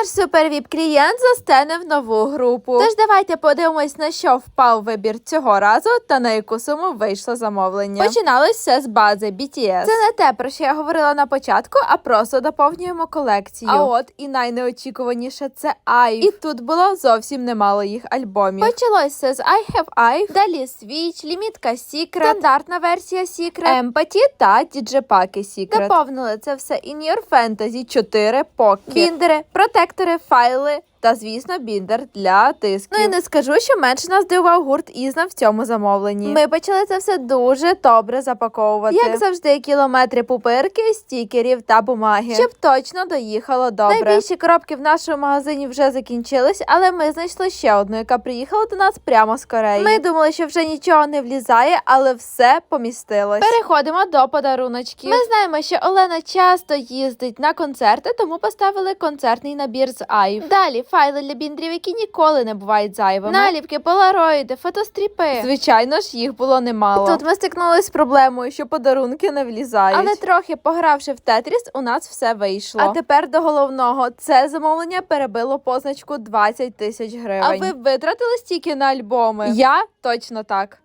Наш супервіп клієнт застенив нову групу. Тож давайте подивимось, на що впав вибір цього разу та на яку суму вийшло замовлення. Починалось все з бази BTS. Це не те, про що я говорила на початку, а просто доповнюємо колекцію. А от і найнеочікуваніше це IVE. І тут було зовсім немало їх альбомів. Почалось все з I Have IVE, далі Switch, лімітка Secret, стандартна версія Secret, Empathy та Діджепаки Secret. Доповнили це все In Your Fantasy 4 поки, біндери, протектори, файли. Та звісно, біндер для тисків. Ну і не скажу, що менше нас здивував гурт Ізна в цьому замовленні. Ми почали це все дуже добре запаковувати. Як завжди, кілометри пупирки, стікерів та бумаги, щоб точно доїхало добре. Найбільші коробки в нашому магазині вже закінчились, але ми знайшли ще одну, яка приїхала до нас прямо з Кореї. Ми думали, що вже нічого не влізає, але все помістилось. Переходимо до подаруночків. Ми знаємо, що Олена часто їздить на концерти, тому поставили концертний набір з Айв. Далі файли для біндрів, які ніколи не бувають зайвими. Наліпки, полароїди, фотостріпи. Звичайно ж, їх було немало. Тут ми стикнулися з проблемою, що подарунки не влізають. Але трохи погравши в Тетріс, у нас все вийшло. А тепер до головного це замовлення перебило позначку 20 тисяч гривень. А ви витратили стільки на альбоми? Я точно так.